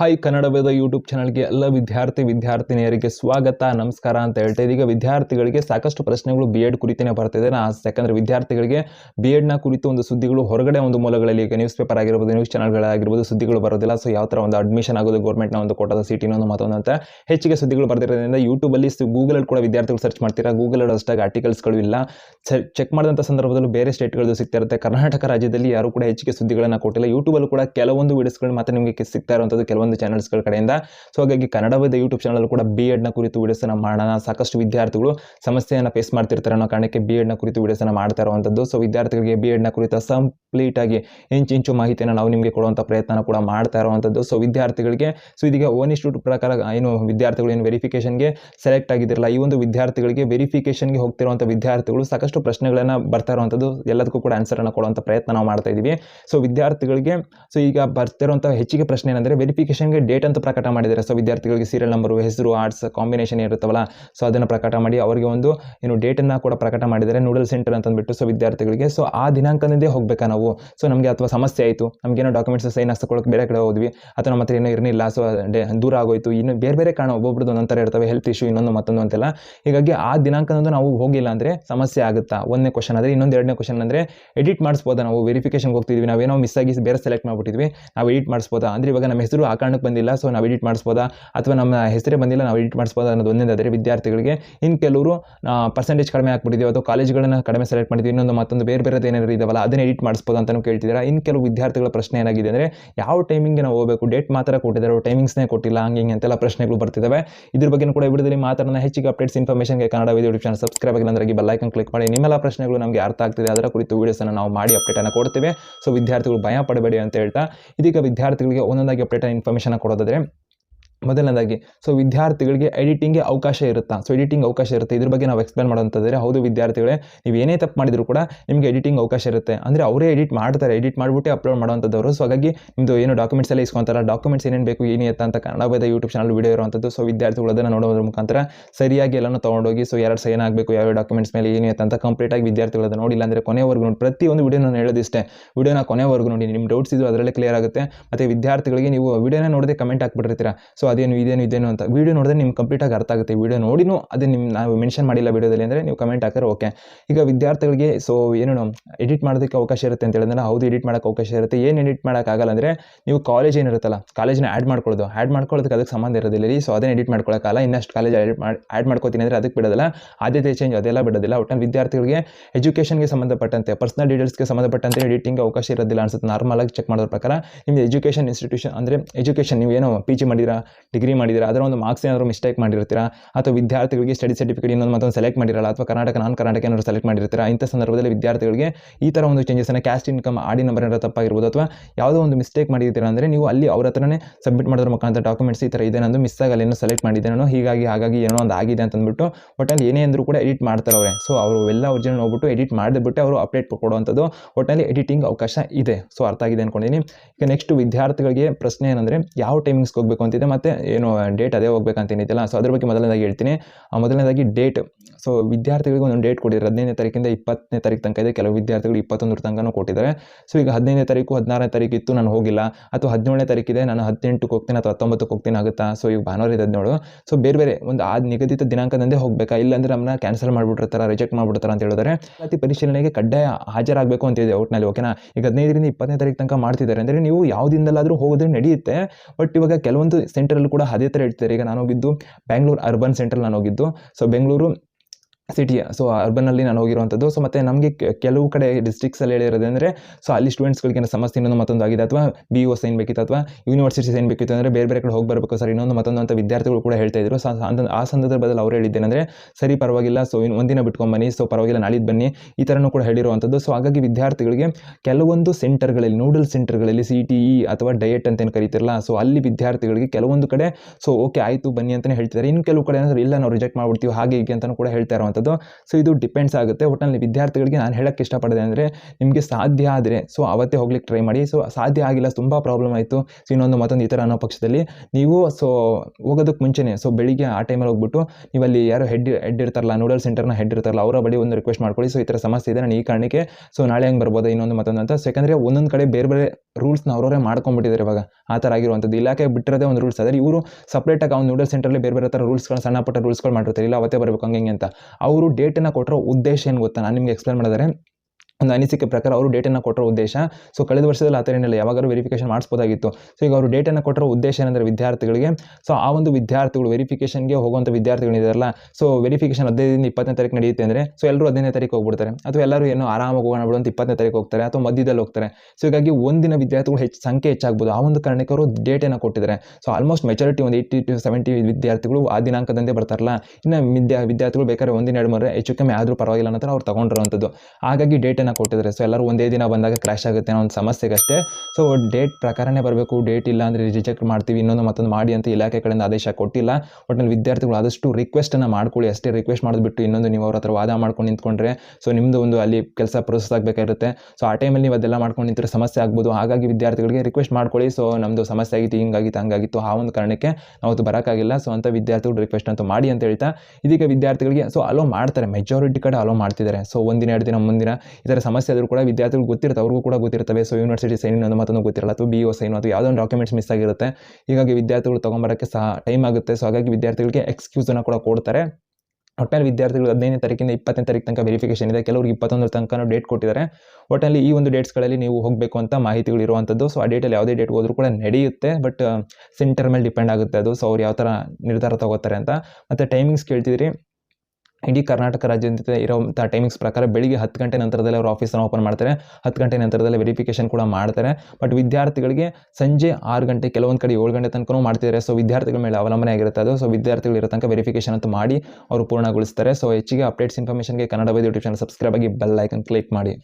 Hi Kannada Veda YouTube ಚಾನಲ್ಗೆ ಎಲ್ಲ ವಿದ್ಯಾರ್ಥಿ ವಿದ್ಯಾರ್ಥಿನಿಯರಿಗೆ ಸ್ವಾಗತ, ನಮಸ್ಕಾರ ಅಂತ ಹೇಳ್ತಾ ಇದೀಗ. ವಿದ್ಯಾರ್ಥಿಗಳಿಗೆ ಸಾಕಷ್ಟು ಪ್ರಶ್ನೆಗಳು ಬಿ ಎಡ್ ಕುರಿತೇ ಬರ್ತಿದೆ. ನಾ ಯಾಕಂದರೆ ವಿದ್ಯಾರ್ಥಿಗಳಿಗೆ ಬಿ ಎಡ್ನ ಕುರಿತು ಒಂದು ಸುದ್ದಿಗಳು ಹೊರಗಡೆ ಒಂದು ಮೂಲಗಳಲ್ಲಿ ಈಗ ನ್ಯೂಸ್ ಪೇಪರ್ ಆಗಿರ್ಬೋದು ನ್ಯೂಸ್ ಚಾನಲ್ಗಳಾಗಿರ್ಬೋದು ಸುದ್ದಿಗಳು ಬರೋದಿಲ್ಲ. ಸೊ ಯಾವ ಥರ ಒಂದು ಅಡ್ಮಿಷನ್ ಆಗೋದು ಗೌರ್ಮೆಂಟ್ನ ಒಂದು ಕೊಟ್ಟದ ಸಿಟಿನ ಒಂದು ಮತ್ತೊಂದು ಅಂತ ಹೆಚ್ಚಿಗೆ ಸುದ್ದಿಗಳು ಬರ್ತಿರೋದ್ರಿಂದ ಯೂಟ್ಯೂಬಲ್ಲಿ ಗೂಗಲಲ್ಲಿ ಕೂಡ ವಿದ್ಯಾರ್ಥಿಗಳು ಸರ್ಚ್ ಮಾಡ್ತೀರಾ? ಗೂಗಲಲ್ಲಿ ಅಷ್ಟಾಗಿ ಆರ್ಟಿಕಲ್ಸ್ಗಳು ಇಲ್ಲ. ಚೆಕ್ ಮಾಡಿದಂಥ ಸಂದರ್ಭದಲ್ಲೂ ಬೇರೆ ಸ್ಟೇಟ್ಗಳದ್ದು ಸಿಗ್ತಾ ಇರುತ್ತೆ ಕರ್ನಾಟಕ ರಾಜ್ಯದಲ್ಲಿ ಯಾರು ಕೂಡ ಹೆಚ್ಚಿಗೆ ಸುದ್ದಿಗಳನ್ನು ಕೊಟ್ಟಿಲ್ಲ. ಯೂಟ್ಯೂಬಲ್ಲಿ ಕೂಡ ಕೆಲವೊಂದು ವಿಡಿಯೋಸ್ಗಳು ಮಾತ್ರ ನಿಮಗೆ ಸಿಗ್ತಾ ಇರುವಂಥದ್ದು, ಕೆಲವೊಂದು ಚಾನಲ್ಸ್ಗಳ ಕಡೆಯಿಂದ. ಸೊ ಹಾಗಾಗಿ ಕನ್ನಡವಾದ ಯೂಟ್ಯೂಬ್ ಚಾನಲ್ ಕೂಡ ಬಿ ಎಡ್ನ ಕುರಿತು ವಿಡಿಯೋಸನ್ನು ಮಾಡೋಣ. ಸಾಕಷ್ಟು ವಿದ್ಯಾರ್ಥಿಗಳು ಸಮಸ್ಯೆಯನ್ನು ಫೇಸ್ ಮಾಡ್ತಿರ್ತಾರೆ ಅನ್ನೋ ಕಾರಣಕ್ಕೆ ಬಿ ಎಡ್ನ ಕುರಿತು ವಿಡಿಯೋಸನ್ನು ಮಾಡ್ತಾ ಇರುವಂಥದ್ದು. ಸೊ ವಿದ್ಯಾರ್ಥಿಗಳಿಗೆ ಬಿ ಎಡ್ನ ಕುರಿತು ಕಂಪ್ಲೀಟ್ ಆಗಿ ಇಂಚು ಇಂಚು ಮಾಹಿತಿಯನ್ನು ನಾವು ನಿಮಗೆ ಕೊಡುವಂಥ ಪ್ರಯತ್ನ ಕೂಡ ಮಾಡ್ತಾ ಇರುವಂಥದ್ದು. ಸೊ ವಿದ್ಯಾರ್ಥಿಗಳಿಗೆ ಸೊ ಇದೀಗ ಓನ್ ಇನ್ಸ್ಟಿಟ್ಯೂಟ್ ಪ್ರಕಾರ ಏನು ವಿದ್ಯಾರ್ಥಿಗಳು ಏನು ವೆರಿಫಿಕೇಷನ್ಗೆ ಸೆಲೆಕ್ಟ್ ಆಗಿದ್ದಿರಲ್ಲ, ಈ ಒಂದು ವಿದ್ಯಾರ್ಥಿಗಳಿಗೆ ವೆರಿಫಿಕೇಷನ್ಗೆ ಹೋಗ್ತಿರುವಂಥ ವಿದ್ಯಾರ್ಥಿಗಳು ಸಾಕಷ್ಟು ಪ್ರಶ್ನೆಗಳನ್ನು ಬರ್ತಾ ಇರುವಂಥದ್ದು. ಎಲ್ಲದಕ್ಕೂ ಕೂಡ ಆನ್ಸರನ್ನು ಕೊಡುವಂಥ ಪ್ರಯತ್ನ ನಾವು ಮಾಡ್ತಾ ಇದ್ದೀವಿ ಸೊ ವಿದ್ಯಾರ್ಥಿಗಳಿಗೆ ಸೊ ಈಗ ಬರ್ತಿರುವಂಥ ಹೆಚ್ಚಿಗೆ ಪ್ರಶ್ನೆ ಏನಂದರೆ ವೆರಿಫಿಕೇಷನ್ಗೆ ಡೇಟ್ ಅಂತ ಪ್ರಕಟ ಮಾಡಿದ್ದಾರೆ. ಸೊ, ವಿದ್ಯಾರ್ಥಿಗಳಿಗೆ ಸೀರಿಯಲ್ ನಂಬರು ಹೆಸರು ಆರ್ಟ್ಸ್ ಕಾಂಬಿನೇಷನ್ ಇರುತ್ತವಲ್ಲ, ಸೊ, ಅದನ್ನು ಪ್ರಕಟ ಮಾಡಿ ಅವರಿಗೆ ಒಂದು, ಏನು ಡೇಟನ್ನು ಕೂಡ ಪ್ರಕಟ ಮಾಡಿದ್ದಾರೆ ನೂಡಲ್ ಸೆಂಟರ್ ಅಂತ ಅಂದ್ಬಿಟ್ಟು, ಸೊ, ವಿದ್ಯಾರ್ಥಿಗಳಿಗೆ. ಸೊ, ಆ ದಿನಾಂಕದಿಂದೇ ಹೋಗಬೇಕಾ ನಾವು? ಸೊ, ನಮಗೆ ಅಥವಾ ಸಮಸ್ಯೆ ಆಯಿತು, ನಮಗೇನೋ ಡಾಕ್ಯುಮೆಂಟ್ಸ್ ಸೈನ್ ಹಾಕ್ಸ್ಕೊಳ್ಳೋಕೆ ಬೇರೆ ಕಡೆ ಹೋದ್ವಿ, ಅಥವಾ ನಮ್ಮ ಹತ್ರ ಏನೋ ಇರಲಿಲ್ಲ, ಸೊ ದೂರ ಆಗೋಯಿತು, ಇನ್ನು ಬೇರೆ ಬೇರೆ ಕಾರಣ ಒಬ್ಬೊಬ್ರದ್ದು ಒಂದೊಂಥರ ಇರ್ತವೆ ಹೆಲ್ತ್ ಇಶ್ಯೂ ಇನ್ನೊಂದು ಮತ್ತೊಂದು ಅಂತೆಲ್ಲ. ಹೀಗಾಗಿ ಆ ದಿನಾಂಕದಂದು ನಾವು ಹೋಗಿಲ್ಲ ಅಂದರೆ ಸಮಸ್ಯೆ ಆಗುತ್ತಾ? ಒಂದನೇ ಕ್ವಶನ್ ಆದರೆ ಇನ್ನೊಂದು ಎರಡನೇ ಕ್ವಶನ್ ಅಂದರೆ ಎಡಿಟ್ ಮಾಡಿಸ್ಬೋದಾ ನಾವು? ವೆರಿಫಿಕೇಷನ್ಗೆ ಹೋಗ್ತಿದ್ವಿ, ನಾವೇನೋ ಮಿಸ್ ಆಗಿ ಬೇರೆ ಸೆಲೆಕ್ಟ್ ಮಾಡಿಬಿಟ್ಟಿದ್ವಿ, ನಾವು ಎಡಿಟ್ ಮಾಡಿಸ್ಬೋದಾ? ಅಂದರೆ ಇವಾಗ ನಮ್ಮ ಹೆಸರು ಕಾರಣಕ್ಕೆ ಬಂದಿಲ್ಲ ಸೊ ನಾವು ಎಡಿಟ್ ಮಾಡಿಸ್ಬೋದಾ? ಅಥವಾ ನಮ್ಮ ಹೆಸರೇ ಬಂದಿಲ್ಲ, ನಾವು ಎಡಿಟ್ ಮಾಡಿಸ್ಬೋದಾ ಅನ್ನೋದು ಒಂದೇದಾದರೆ ವಿದ್ಯಾರ್ಥಿಗಳಿಗೆ. ಇನ್ನು ಕೆಲವರು ಪರ್ಸೆಂಟೇಜ್ ಕಡಿಮೆ ಹಾಕ್ಬಿಟ್ಟಿದ್ದೀವಿ ಅಥವಾ ಕಾಲೇಜ್ಗಳನ್ನ ಕಡಿಮೆ ಸೆಲೆಕ್ಟ್ ಮಾಡಿದ್ವಿ, ಇನ್ನೊಂದು ಮತ್ತೊಂದು ಬೇರೆ ಬೇರೆದು ಏನಾದ್ರು ಇದಾವಲ್ಲ, ಅದನ್ನ ಎಡಿಟ್ ಮಾಡಿಸ್ಬೋದು ಅಂತಲೂ ಕೇಳ್ತಿದ್ದಾರೆ? ಇನ್ನು ಕೆಲವು ವಿದ್ಯಾರ್ಥಿಗಳ ಪ್ರಶ್ನೆ ಏನಾಗಿದೆ ಅಂದರೆ, ಯಾವ ಟೈಮಿಂಗ್ಗೆ ನಾವು ಹೋಗಬೇಕು? ಡೇಟ್ ಮಾತ್ರ ಕೊಟ್ಟಿದ್ದಾರೆ? ಟೈಮಿಂಗ್ಸ್ನೇ ಕೊಟ್ಟಿಲ್ಲ, ಹಂಗೆ ಹಿಂಗೆ ಅಂತೆಲ್ಲ ಪ್ರಶ್ನೆಗಳು ಬರ್ತಿದ್ದಾವೆ. ಇದ್ರ ಬಗ್ಗೆ ಕೂಡ ವಿಡಿಯೋದಲ್ಲಿ ಮಾತಾಡೋಣ. ಹೆಚ್ಚಿಗೆ updates ಇನ್ಫಾರ್ಮೇಷನ್ಗೆ Kannada video YouTube channel subscribe ಆಗಿಲ್ಲ ಬೆಲ್ ಐಕನ್ ಕ್ಲಿಕ್ ಮಾಡಿ. ನಿಮ್ಮೆಲ್ಲ ಪ್ರಶ್ನೆಗಳು ನಮಗೆ ಅರ್ಥ ಆಗ್ತಿದೆ, ಅದರ ಕುರಿತು ವೀಡಿಯೋಸನ್ನು ನಾವು ಮಾಡಿ ಅಪ್ಡೇಟನ್ನು ಕೊಡ್ತೇವೆ. ಸೊ ವಿದ್ಯಾರ್ಥಿಗಳು ಭಯ ಪಡಬೇಡಿ ಅಂತ ಹೇಳ್ತಾ, ಇದೀಗ ವಿದ್ಯಾರ್ಥಿಗಳಿಗೆ ಒಂದೊಂದಾಗಿ ಅಪ್ಡೇಟ್ ಇನ್ಫಾರ್ಮೇಷನ್ ಕೊಡೋದಾದ್ರೆ ಮೊದಲನೇದಾಗಿ ಸೊ ವಿದ್ಯಾರ್ಥಿಗಳಿಗೆ ಎಡಿಟಿಂಗ್ಗೆ ಅವಕಾಶ ಇರುತ್ತಾ? ಸೊ ಎಡಿಟಿಂಗ್ ಅವಕಾಶ ಇರುತ್ತೆ. ಇದ್ರ ಬಗ್ಗೆ ನಾವು ಎಕ್ಸ್ಪ್ಲೇನ್ ಮಾಡೋಂಥದ್ದರೆ ಹೌದು ವಿದ್ಯಾರ್ಥಿಗಳೇ, ನೀವು ಏನೇ ತಪ್ಪು ಮಾಡಿದರೂ ಕೂಡ ನಿಮಗೆ ಎಡಿಟಿಂಗ್ ಅವಕಾಶ ಇರುತ್ತೆ. ಅಂದರೆ ಅವರೇ ಎಡಿಟ್ ಮಾಡ್ತಾರೆ. ಎಡಿಟ್ ಮಾಡಿಬಿಟ್ಟು ಅಪ್ಲೋಡ್ ಮಾಡುವಂಥದ್ದವರು ಸೊ ಹಾಗಾಗಿ ನಿಮ್ಮದು ಏನು ಡಾಕ್ಯುಮೆಂಟ್ಸ್ ಎಲ್ಲ ಇಸ್ಕೊಂತಾರೆ ಡಾಕ್ಯುಮೆಂಟ್ಸ್ ಏನೇನು ಬೇಕು, ಏನು ಅಂತ Kannada Veda YouTube channel video ಇರುವಂಥದ್ದು. ಸೊ ವಿದ್ಯಾರ್ಥಿಗಳು ಅದನ್ನು ನೋಡೋದ್ರ ಮುಖಾಂತರ ಸರಿಯಾಗಿ ಎಲ್ಲನೂ ತೊಗೊಂಡೋಗಿ ಸೊ ಎರಡು ಸೈನ್ ಆಗಬೇಕು ಯಾವ ಡಾಕ್ಯುಮೆಂಟ್ಸ್ ಮೇಲೆ ಏನು ಅಂತ ಕಂಪ್ಲೀಟಾಗಿ ವಿದ್ಯಾರ್ಥಿಗಳು ಅದನ್ನು ನೋಡಿಲ್ಲ ಅಂದರೆ ಕೊನೆವರೆಗೂ ನೋಡಿ. ಪ್ರತಿಯೊಂದು ವಿಡಿಯೋ ನಾನು ಹೇಳೋದಿಷ್ಟೇ. ವಿಡಿಯೋನ ಕೊನೆವರೆಗೂ ನೋಡಿ. ನಿಮ್ಮ ಡೌಟ್ಸ್ ಇದು ಅದರಲ್ಲೇ ಕ್ಲಿಯರ್ ಆಗುತ್ತೆ. ಮತ್ತು ವಿದ್ಯಾರ್ಥಿಗಳಿಗೆ ನೀವು ವಿಡಿಯೋನೇ ನೋಡದೆ ಕಮೆಂಟ್ ಹಾಕ್ಬಿಟ್ಟಿರ್ತೀರಾ? ಸೊ ಅದೇನು, ಇದೇನು ಇದೇನು ಅಂತ ವೀಡಿಯೋ ನೋಡಿದ್ರೆ ನಿಮ್ಗೆ ಕಂಪ್ಲೀಟಾಗಿ ಅರ್ಥ ಆಗುತ್ತೆ. ವಿಡಿಯೋ ನೋಡಿನೂ ಅದೇ ನಿಮ್ಮ ನಾವು ಮೆನ್ಷನ್ ಮಾಡಿಲ್ಲ ವೀಡಿಯೋದಲ್ಲಿ ಅಂದರೆ ನೀವು ಕಮೆಂಟ್ ಹಾಕಿದ್ರೆ ಓಕೆ ಈಗ ವಿದ್ಯಾರ್ಥಿಗಳಿಗೆ ಸೊ ಏನು ಎಡಿಟ್ ಮಾಡೋದಕ್ಕೆ ಅವಕಾಶ ಇರುತ್ತೆ ಅಂತ ಹೇಳಿದ್ರೆ, ಹೌದು ಎಡಿಟ್ ಮಾಡೋಕ್ಕೆ ಅವಕಾಶ ಇರುತ್ತೆ. ಏನು ಎಡಿಟ್ ಮಾಡೋಕ್ಕಾಗಲ್ಲ ಅಂದರೆ, ನೀವು ಕಾಲೇಜ್ ಏನಿರುತ್ತಲ್ಲ ಕಾಲೇಜ್ನ ಆ್ಯಡ್ ಮಾಡ್ಕೊಳ್ಳೋದು. ಆ್ಯಡ್ ಮಾಡ್ಕೊಳ್ಳೋದಕ್ಕೆ ಅದಕ್ಕೆ ಸಂಬಂಧ ಇರೋದಿಲ್ಲ ರೀ. ಸೊ ಅದನ್ನ ಎಡಿಟ್ ಮಾಡ್ಕೊಳ್ಳೋಕ್ಕಲ್ಲ ಇನ್ನಷ್ಟು ಕಾಲೇಜ್ ಮಾಡಿ ಆ್ಯಡ್ ಮಾಡ್ಕೋತೀನಿ ಅಂದರೆ ಅದಕ್ಕೆ ಬಿಡೋದಿಲ್ಲ. ಆದ್ಯತೆ ಚೇಂಜ್ ಅದೆಲ್ಲ ಬಿಡೋದಿಲ್ಲ. ಒಟ್ಟು ವಿದ್ಯಾರ್ಥಿಗಳಿಗೆ ಎಜುಕೇಷನ್ಗೆ ಸಂಬಂಧಪಟ್ಟಂತೆ ಪರ್ಸನಲ್ ಡೀಟೇಲ್ಸ್ಗೆ ಸಂಬಂಧಪಟ್ಟಂತೆ ಎಡಿಟಿಂಗ್ ಅವಕಾಶ ಇರೋದಿಲ್ಲ ಅನ್ಸುತ್ತೆ. ನಾರ್ಮಲ್ ಆಗಿ ಚೆಕ್ ಮಾಡೋದ್ರ ಪ್ರಕಾರ ನಿಮ್ಮ ಎಜುಕೇಷನ್ ಇನ್ಸ್ಟಿಟ್ಯೂಷನ್ ಅಂದರೆ ಎಜುಕೇಷನ್ ನೀವು ಏನೋ ಪಿ ಜಿ ಮಾಡಿರಾ ಡಿಗ್ರಿ ಮಾಡಿದ್ದೀರಾ? ಅದರ ಒಂದು ಮಾರ್ಕ್ಸ್ ಏನಾದರೂ ಮಿಸ್ಟೇಕ್ ಮಾಡಿರ್ತೀರಾ? ಅಥವಾ ವಿದ್ಯಾರ್ಥಿಗಳಿಗೆ ಸ್ಟಡಿ ಸರ್ಟಿಫಿಕೇಟ್ ಇನ್ನೊಂದು ಮತ್ತೊಂದು ಸೆಲೆಕ್ಟ್ ಮಾಡಿರಲ್ಲ, ಅಥವಾ ಕರ್ನಾಟಕ, ನಾನ್ ಕರ್ನಾಟಕ ಏನಾದರೂ ಸೆಲೆಕ್ಟ್ ಮಾಡಿರ್ತೀರಾ? ಇಂಥ ಸಂದರ್ಭದಲ್ಲಿ ವಿದ್ಯಾರ್ಥಿಗಳಿಗೆ ಈ ಥರ ಒಂದು ಚೇಂಜಸನ್ನು ಕ್ಯಾಸ್ಟ್ ಇನ್ಕಮ್ ಆಡಿ ನಂಬರ್ ಏನಾದರೂ ತಪ್ಪಾಗಿರ್ಬೋದು, ಅಥವಾ ಯಾವುದೋ ಒಂದು ಮಿಸ್ಟೇಕ್ ಮಾಡಿರ್ತೀರಾ ಅಂದರೆ ನೀವು ಅಲ್ಲಿ ಅವ್ರ ಹತ್ರನೇ ಸಬ್ಮಿಟ್ ಮಾಡೋದ್ರ ಮುಖಾಂತರ ಡಾಕ್ಯುಮೆಂಟ್ಸ್ ಈ ಥರ ಇದೆ, ನಂದು ಮಿಸ್ ಆಗಲ್ಲ ಏನೋ ಸೆಲೆಕ್ಟ್ ಮಾಡಿದ್ದೆ ನಾನು ಹೀಗಾಗಿ, ಹಾಗಾಗಿ ಏನೋ ಒಂದು ಆಗಿದೆ ಅಂತ ಅಂದ್ಬಿಟ್ಟು ಒಟ್ಟಲ್ಲಿ ಏನೇ ಅಂದರೂ ಕೂಡ ಎಡಿಟ್ ಮಾಡ್ತಾರೆ ಅವರೇ. ಸೊ ಅವರು ಎಲ್ಲ ಒರಿಜಿನಲ್ ಹೋಗ್ಬಿಟ್ಟು ಎಡಿಟ್ ಮಾಡಿಬಿಟ್ಟು ಅವರು ಅಪ್ಡೇಟ್ ಕೊಡುವಂಥದ್ದು ಒಟ್ಟಲ್ಲಿ ಎಡಿಟಿಂಗ್ ಅವಕಾಶ ಇದೆ. ಸೊ ಅರ್ಥ ಆಗಿದೆ ಅಂದ್ಕೊಂಡಿದ್ದೀನಿ ಈಗ ನೆಕ್ಸ್ಟ್ ವಿದ್ಯಾರ್ಥಿಗಳಿಗೆ ಪ್ರಶ್ನೆ ಏನಂದರೆ, ಯಾವ ಟೈಮಿಂಗ್ಸ್ಗೆ ಹೋಗಬೇಕು ಅಂತಿದೆ, ಮತ್ತು ಏನು ಡೇಟ್ ಅದೇ ಹೋಗ್ಬೇಕಂತ ಏನಿದೆಯಲ್ಲ ಸೊ ಅದ್ರ ಬಗ್ಗೆ ಮೊದಲನೇದಾಗಿ ಹೇಳ್ತೀನಿ. ಮೊದಲನೇದಾಗಿ ಡೇಟ್ ಸೊ ವಿದ್ಯಾರ್ಥಿಗಳಿಗೆ ಒಂದು ಡೇಟ್ ಕೊಟ್ಟಿದ್ದಾರೆ. ಹದಿನೈದನೇ ತಾರೀಕಿಂದ ಇಪ್ಪತ್ತನೇ ತಾರೀಕು ತನಕ ಇದೆ. ಕೆಲವು ವಿದ್ಯಾರ್ಥಿಗಳು ಇಪ್ಪತ್ತೊಂದರ ತನಕನೂ ಕೊಟ್ಟಿದ್ದಾರೆ. ಸೊ ಈಗ ಹದಿನೈದನೇ ತಾರೀಕು, ಹದಿನಾರನೇ ತಾರೀಕು ಇತ್ತು, ನಾನು ಹೋಗಿಲ್ಲ. ಅಥವಾ ಹದಿನೇಳನೇ ತಾರೀಕಿದೆ ನಾನು ಹದಿನೆಂಟಕ್ಕೆ ಹೋಗ್ತೀನಿ ಅಥವಾ ಹತ್ತೊಂಬತ್ತಕ್ಕೆ ಹೋಗ್ತೀನಿ ಆಗುತ್ತಾ? ಸೊ ಈಗ ಭಾನುವಾರ ಇದೆ ಹದಿನೇಳು. ಸೊ ಬೇರೆ ಬೇರೆ ಒಂದು ಆ ನಿಗದಿತ ದಿನಾಂಕದಂದೇ ಹೋಗಬೇಕಾ? ಇಲ್ಲಾಂದ್ರೆ ನಮ್ಮನ್ನ ಕ್ಯಾನ್ಸಲ್ ಮಾಡಿಬಿಟ್ಟಿರ್ತಾರೆ ರಿಜೆಕ್ಟ್ ಮಾಡಿಬಿಡ್ತಾರೆ ಅಂತ ಹೇಳಿದ್ರೆ? ಪ್ರತಿ ಪರಿಶೀಲನೆಗೆ ಕಡ್ಡಾಯ ಹಾಜರಾಗಬೇಕು ಅಂತ ಇದೆ ಒಟ್ಟಿನಲ್ಲಿ ಓಕೆನಾ ಈಗ ಹದಿನೈದರಿಂದ ಇಪ್ಪತ್ತನೇ ತಾರೀಕು ತನಕ ಮಾಡ್ತಿದ್ದಾರೆ. ಅಂದರೆ ನೀವು ಯಾವ ದಿನದಲ್ಲಾದರೂ ಹೋಗೋದ್ರೆ ನಡೆಯುತ್ತೆ. ಬಟ್ ಇವಾಗ ಕೆಲವೊಂದು ಸೆಂಟರಲ್ಲಿ ಕೂಡ ಅದೇ ಥರ ಹೇಳ್ತಿದ್ದಾರೆ ಈಗ ನಾನು ಹೋಗಿದ್ದು ಬ್ಯಾಂಗ್ಳೂರು ಅರ್ಬನ್ ಸೆಂಟ್ರಲ್ಲಿ ನಾನು ಹೋಗಿದ್ದು. ಸೊ ಬೆಂಗಳೂರು ಸಿಟಿಯ ಸೊ ಅರ್ಬನಲ್ಲಿ ನಾನು ಹೋಗಿರುವಂಥದ್ದು ಸೊ ಮತ್ತು ನಮಗೆ ಕೆಲವು ಕಡೆ ಡಿಸ್ಟ್ರಿಕ್ಸಲ್ಲಿ ಹೇಳಿರೋದಂದರೆ ಸೊ ಅಲ್ಲಿ ಸ್ಟೂಡೆಂಟ್ಸ್ಗಳಿಗೆ ಸಮಸ್ಯೆ ಇನ್ನೊಂದು ಮತ್ತೊಂದು ಆಗಿದೆ. ಅಥವಾ ಬಿ ಒ ಸೈನ್ ಬೇಕಿತ್ತು, ಅಥವಾ ಯೂನಿವರ್ಸಿಟಿ ಸೈನ್ ಬೇಕಿತ್ತು ಅಂದರೆ ಬೇರೆ ಬೇರೆ ಕಡೆ ಹೋಗಿ ಬರಬೇಕು ಸರ್. ಇನ್ನೊಂದು ಮತ್ತೊಂದು ಅಂತ ವಿದ್ಯಾರ್ಥಿಗಳು ಕೂಡ ಹೇಳ್ತಾ ಇದ್ರು. ಸೊ ಆ ಸಂದರ್ಭದಲ್ಲಿ ಅವರು ಹೇಳಿದ್ದೇನೆಂದರೆ ಸರಿ ಪರವಾಗಿಲ್ಲ ಸೊ ಒಂದಿನ ಬಿಟ್ಕೊಂಬನ್ನಿ ಸೊ ಪರವಾಗಿಲ್ಲ, ನಾಳಿದ್ದು ಬನ್ನಿ, ಈ ಥರನೂ ಕೂಡ ಹೇಳಿರುವಂಥದ್ದು ಸೊ ಹಾಗಾಗಿ ವಿದ್ಯಾರ್ಥಿಗಳಿಗೆ ಕೆಲವೊಂದು ಸೆಂಟರ್ಗಳಲ್ಲಿ ನೂಡಲ್ ಸೆಂಟರ್ಗಳಲ್ಲಿ ಸಿ ಟಿ ಇ ಅಥವಾ ಡಯಟ್ ಅಂತ ಏನು ಕರೀತಿರಲ್ಲ ಸೊ ಅಲ್ಲಿ ವಿದ್ಯಾರ್ಥಿಗಳಿಗೆ ಕೆಲವೊಂದು ಕಡೆ ಸೊ ಓಕೆ ಆಯಿತು, ಬನ್ನಿ ಅಂತಲೇ ಹೇಳ್ತಿದ್ದಾರೆ. ಇನ್ನು ಕೆಲವು ಕಡೆ ಅಂದರೆ, ಇಲ್ಲ, ನಾವು ರಿಜೆಕ್ಟ್ ಮಾಡ್ಬಿಡ್ತೀವಿ, ಹಾಗೆ ಹೀಗೆ ಅಂತಲೂ ಕೂಡ ಹೇಳ್ತಾ ಇರುವಂಥದ್ದು ಆಗಿರುವಂಥದ್ದು ಸೊ ಇದು ಡಿಪೆಂಡ್ಸ್ ಆಗುತ್ತೆ. ಒಟ್ಟಿನಲ್ಲಿ ವಿದ್ಯಾರ್ಥಿಗಳಿಗೆ ನಾನು ಹೇಳೋಕ್ಕೆ ಇಷ್ಟಪಡೋದೆ ಅಂದರೆ ನಿಮಗೆ ಸಾಧ್ಯ ಆದರೆ ಸೊ ಅವತ್ತೇ ಹೋಗ್ಲಿಕ್ಕೆ ಟ್ರೈ ಮಾಡಿ. ಸೊ ಸಾಧ್ಯ ಆಗಿಲ್ಲ ತುಂಬ ಪ್ರಾಬ್ಲಮ್ ಆಯಿತು. ಸೊ ಇನ್ನೊಂದು ಮತ್ತೊಂದು ಈ ಥರ ಅನ್ನೋ ಪಕ್ಷದಲ್ಲಿ ನೀವು ಸೊ ಹೋಗೋದಕ್ಕೆ ಮುಂಚೆನೇ ಸೊ ಬೆಳಿಗ್ಗೆ ಆ ಟೈಮಲ್ಲಿ ಹೋಗ್ಬಿಟ್ಟು ನೀವು ಅಲ್ಲಿ ಯಾರೋ ಹೆಡ್ ಹೆಡ್ ಇರ್ತಾರಲ್ಲ ನೂಡಲ್ ಸೆಂಟರ್ನ ಹೆಡ್ ಇರ್ತಾರಲ್ಲ, ಅವರ ಬಳಿ ಒಂದು ರಿಕ್ವೆಸ್ಟ್ ಮಾಡ್ಕೊಳ್ಳಿ. ಸೊ ಈ ಥರ ಸಮಸ್ಯೆ ಇದೆ ನಾನು ಈ ಕಾರಣಕ್ಕೆ ಸೊ ನಾಳೆ ಹೆಂಗೆ ಬರ್ಬೋದು, ಇನ್ನೊಂದು ಮತ್ತೊಂದು ಅಂತ. ಯಾಕಂದರೆ ಒಂದೊಂದು ಕಡೆ ಬೇರೆ ಬೇರೆ ರೂಲ್ಸ್ನ ಅವರವರೇ ಮಾಡ್ಕೊಂಡ್ಬಿಟ್ಟಿದ್ದಾರೆ ಇವಾಗ. ಆ ಥರ ಆಗಿರುವಂಥದ್ದು. ಇಲಾಖೆ ಬಿಟ್ಟಿರೋದೇ ಒಂದು ರೂಲ್ಸ್ ಆದರೆ ಇವರು ಸಪ್ರೇಟಾಗಿ ಅವ್ನು ನೂಡಲ್ ಸೆಂಟ್ರಲ್ಲಿ ಬೇರೆ ಬೇರೆ ಥರ ರೂಲ್ಸ್ಗಳು ಸಣ್ಣ ಪುಟ್ಟ ರೂಲ್ಸ್ಗಳು ಮಾಡಿರ್ತಾರೆ. ಇಲ್ಲ, ಅವತ್ತೇ ಬರಬೇಕು ಹಿಂಗೆ ಅಂತ. ಅವರು ಡೇಟನ್ನು ಕೊಟ್ಟಿರೋ ಉದ್ದೇಶ ಏನು ಗೊತ್ತಾ? ನಾನು ನಿಮಗೆ ಎಕ್ಸ್ಪ್ಲೇನ್ ಮಾಡಿದರೆ ಒಂದು ಅನಿಸಿಕೆ ಪ್ರಕಾರ ಅವರು ಡೇಟನ್ನು ಕೊಟ್ಟಿರೋ ಉದ್ದೇಶ. ಸೊ ಕಳೆದ ವರ್ಷದಲ್ಲಿ ಆ ಥರ ಏನಿಲ್ಲ, ಯಾವಾಗಾದ್ರೂ ವೆರಿಫಿಕೇಷನ್ ಮಾಡಿಸ್ಬೋದಾಗಿತ್ತು. ಸೊ ಈಗ ಅವರು ಡೇಟನ್ನು ಕೊಟ್ಟಿರೋ ಉದ್ದೇಶ ಏನಂದರೆ ವಿದ್ಯಾರ್ಥಿಗಳಿಗೆ ಸೊ ಆ ಒಂದು ವಿದ್ಯಾರ್ಥಿಗಳು ವೆರಿಫಿಕೇಷನ್ಗೆ ಹೋಗುವಂಥ ವಿದ್ಯಾರ್ಥಿಗಳಿದಾರಲ್ಲ ಸೊ ವೆರಿಫಿಕೇಷನ್ ಹದಿನೈದರಿಂದ ಇಪ್ಪತ್ತನೇ ತಾರೀಕು ನಡೆಯುತ್ತೆ ಅಂದರೆ ಸೊ ಎಲ್ಲರೂ ಹದಿನೈದನೇ ತಾರೀಕು ಹೋಗ್ಬಿಡ್ತಾರೆ. ಅಥವಾ ಎಲ್ಲರೂ ಏನು ಆರಾಮಾಗಿ ಹೋಗೋಣ ಬಿಡು ಅಂತ ಇಪ್ಪತ್ತನೇ ತಾರೀಕು ಹೋಗ್ತಾರೆ, ಅಥವಾ ಮಧ್ಯದಲ್ಲಿ ಹೋಗ್ತಾರೆ. ಸೊ ಹೀಗಾಗಿ ಒಂದಿನ ವಿದ್ಯಾರ್ಥಿಗಳು ಹೆಚ್ಚು, ಸಂಖ್ಯೆ ಹೆಚ್ಚಾಗ್ಬೋದು. ಆ ಒಂದು ಕಾರಣಕ್ಕೆ ಅವರು ಡೇಟನ್ನು ಕೊಟ್ಟಿದ್ದಾರೆ. ಸೊ ಆಲ್ಮೋಸ್ಟ್ ಮೆಚಾರಿಟಿ ಒಂದು ಏಯ್ಟಿ ಟು ಸೆವೆಂಟಿ ವಿದ್ಯಾರ್ಥಿಗಳು ಆ ದಿನಾಂಕದಂದೇ ಬರ್ತಾರಲ್ಲ. ಇನ್ನು ವಿದ್ಯಾ, ವಿದ್ಯಾರ್ಥಿಗಳು ಬೇಕಾದ್ರೆ ಒಂದಿನ, ಎರಡು ಮೂರು, ಹೆಚ್ಚು ಕಮ್ಮಿ ಆದರೂ ಪರವಾಗಿಲ್ಲ ಥರ ಅವ್ರು ತಗೊಂಡಿರುವಂಥದ್ದು. ಹಾಗಾಗಿ ಡೇಟನ್ನು ಕೊಟ್ಟಿದ್ದಾರೆ. ಸೊ ಎಲ್ಲರೂ ಒಂದೇ ದಿನ ಬಂದಾಗ ಕ್ರ್ಯಾಶ್ ಆಗುತ್ತೆ ಅನ್ನೋ ಒಂದು ಸಮಸ್ಯೆಗಷ್ಟೇ. ಸೊ ಡೇಟ್ ಪ್ರಕಾರನೇ ಬರಬೇಕು ಡೇಟ್ ಇಲ್ಲ ಅಂದರೆ ರಿಜೆಕ್ಟ್ ಮಾಡ್ತೀವಿ, ಇನ್ನೊಂದು ಮತ್ತೊಂದು ಮಾಡಿ ಅಂತ ಇಲಾಖೆ ಕಡೆಯಿಂದ ಆದೇಶ ಕೊಟ್ಟಿಲ್ಲ. ಒಟ್ಟಿನಲ್ಲಿ ವಿದ್ಯಾರ್ಥಿಗಳು ಆದಷ್ಟು ರಿಕ್ವೆಸ್ಟನ್ನು ಮಾಡ್ಕೊಳ್ಳಿ. ಅಷ್ಟೇ ರಿಕ್ವೆಸ್ಟ್ ಮಾಡಿಬಿಟ್ಟು ಇನ್ನೊಂದು ನೀವು ಅವ್ರ ಹತ್ರ ವಾದ ಮಾಡ್ಕೊಂಡು ನಿಂತ್ಕೊಂಡ್ರೆ ಸೊ ನಿಮ್ಮದು ಒಂದು ಅಲ್ಲಿ ಕೆಲಸ ಪ್ರೋಸೆಸ್ ಆಗಬೇಕಾಗಿರುತ್ತೆ. ಸೊ ಆ ಟೈಮಲ್ಲಿ ನೀವು ಅದೆಲ್ಲ ಮಾಡ್ಕೊಂಡು ನಿಂತರೆ ಸಮಸ್ಯೆ ಆಗ್ಬೋದು. ಹಾಗಾಗಿ ವಿದ್ಯಾರ್ಥಿಗಳಿಗೆ ರಿಕ್ವೆಸ್ಟ್ ಮಾಡ್ಕೊಳ್ಳಿ. ಸೊ ನಮ್ಮದು ಸಮಸ್ಯೆ ಆಗಿತ್ತು, ಹಿಂಗಾಗಿತ್ತು, ಹಂಗಾಗಿತ್ತು ಆ ಒಂದು ಕಾರಣಕ್ಕೆ ನಾವು ಅದು ಬರೋಕ್ಕಾಗಿಲ್ಲ. ಸೊ ಅಂತ ವಿದ್ಯಾರ್ಥಿಗಳು ರಿಕ್ವೆಸ್ಟ್ ಅಂತ ಮಾಡಿ ಅಂತ ಹೇಳ್ತಾ ಇದೀಗ ವಿದ್ಯಾರ್ಥಿಗಳಿಗೆ ಸೊ ಅಲೋ ಮಾಡ್ತಾರೆ. ಮೆಜಾರಿಟಿ ಕಡೆ ಅಲೋ ಮಾಡ್ತಿದ್ದಾರೆ. ಸೊ ಒಂದಿನ, ಎರಡು ದಿನ, ಮುಂದಿನ ಈ ಥರ ಸಮಸ್ಯೆ ಆದರೂ ಕೂಡ ವಿದ್ಯಾರ್ಥಿಗಳು ಗೊತ್ತಿರುತ್ತೆ, ಅವ್ರಿಗೂ ಕೂಡ ಗೊತ್ತಿರ್ತವೆ ಸೊ ಯೂನಿವರ್ಸಿಟಿ ಸೈನ್ ಅನ್ನೋ ಮಾತನ್ನು ಗೊತ್ತಿರಲ್ಲ, ಅಥವಾ ಬಿ ಒ ಸೈನ್ ಅಥವಾ ಯಾವುದೋ ಒಂದು ಡಾಕ್ಯುಮೆಂಟ್ಸ್ ಮಿಸ್ ಆಗಿರುತ್ತೆ. ಹೀಗಾಗಿ ವಿದ್ಯಾರ್ಥಿಗಳು ತೊಗೊಂಬರೋಕ್ಕೆ ಸಹ ಟೈಮ್ ಆಗುತ್ತೆ. ಸೊ ಹಾಗಾಗಿ ವಿದ್ಯಾರ್ಥಿಗಳಿಗೆ ಎಕ್ಸ್ಕ್ಯೂಸನ್ನು ಕೂಡ ಕೊಡ್ತಾರೆ. ಒಟ್ಟಿನಲ್ಲಿ ವಿದ್ಯಾರ್ಥಿಗಳು ಹದಿನೈದನೇ ತಾರೀಕಿಂದ ಇಪ್ಪತ್ತನೇ ತಾರೀಕು ತನಕ ವೆರಿಫಿಕೇಷನ್ ಇದೆ. ಕೆಲವರಿಗೆ ಇಪ್ಪತ್ತೊಂದರ ತನಕ ಡೇಟ್ ಕೊಟ್ಟಿದ್ದಾರೆ. ಒಟ್ಟಿನಲ್ಲಿ ಈ ಒಂದು ಡೇಟ್ಸ್ಗಳಲ್ಲಿ ನೀವು ಹೋಗಬೇಕು ಅಂತ ಮಾಹಿತಿಗಳು ಇರುವಂಥದ್ದು ಸೊ ಆ ಡೇಟಲ್ಲಿ ಯಾವುದೇ ಡೇಟ್ ಹೋದರೂ ಕೂಡ ನಡೆಯುತ್ತೆ. ಬಟ್ ಸೆಂಟರ್ ಮೇಲೆ ಡಿಪೆಂಡ್ ಆಗುತ್ತೆ ಅದು. ಸೊ ಅವ್ರು ಯಾವ ಥರ ನಿರ್ಧಾರ ತಗೋತಾರೆ ಅಂತ. ಮತ್ತು ಟೈಮಿಂಗ್ಸ್ ಕೇಳ್ತಿದ್ರಿ ಇಡೀ ಕರ್ನಾಟಕ ರಾಜ್ಯದಿಂದ ಇರೋಂಥ ಟೈಮಿಂಗ್ಸ್ ಪ್ರಕಾರ ಬೆಳಿಗ್ಗೆ ಹತ್ತು ಗಂಟೆ ನಂತರದಲ್ಲಿ ಅವರು ಆಫೀಸನ್ನು ಓಪನ್ ಮಾಡ್ತಾರೆ. ಹತ್ತು ಗಂಟೆ ನಂತರದಲ್ಲಿ ವೆರಿಫಿಕೇಷನ್ ಕೂಡ ಮಾಡ್ತಾರೆ. ಬಟ್ ವಿದ್ಯಾರ್ಥಿಗಳಿಗೆ ಸಂಜೆ ಆರು ಗಂಟೆ, ಕೆಲವೊಂದು ಕಡೆ ಏಳು ಗಂಟೆ ತನಕ ಮಾಡ್ತಿದ್ದಾರೆ. ಸೊ ವಿದ್ಯಾರ್ಥಿಗಳ ಮೇಲೆ ಅವಲಂಬನೆ ಆಗಿರುತ್ತೆ ಅದು. ಸೊ ವಿದ್ಯಾರ್ಥಿಗಳು ಇರೋ ತನಕ ವೆರಿಫಿಕೇಷನ್ ಅಂತ ಮಾಡಿ ಅವರು ಪೂರ್ಣಗೊಳಿಸ್ತಾರೆ. ಸೊ ಹೆಚ್ಚಿಗೆ updates ಇನ್ಫಾರ್ಮೇಷನ್ಗೆ Kannada Vaidya YouTube channel subscribe ಆಗಿ ಬೆಲ್ ಐಕನ್ ಕ್ಲಿಕ್ ಮಾಡಿ.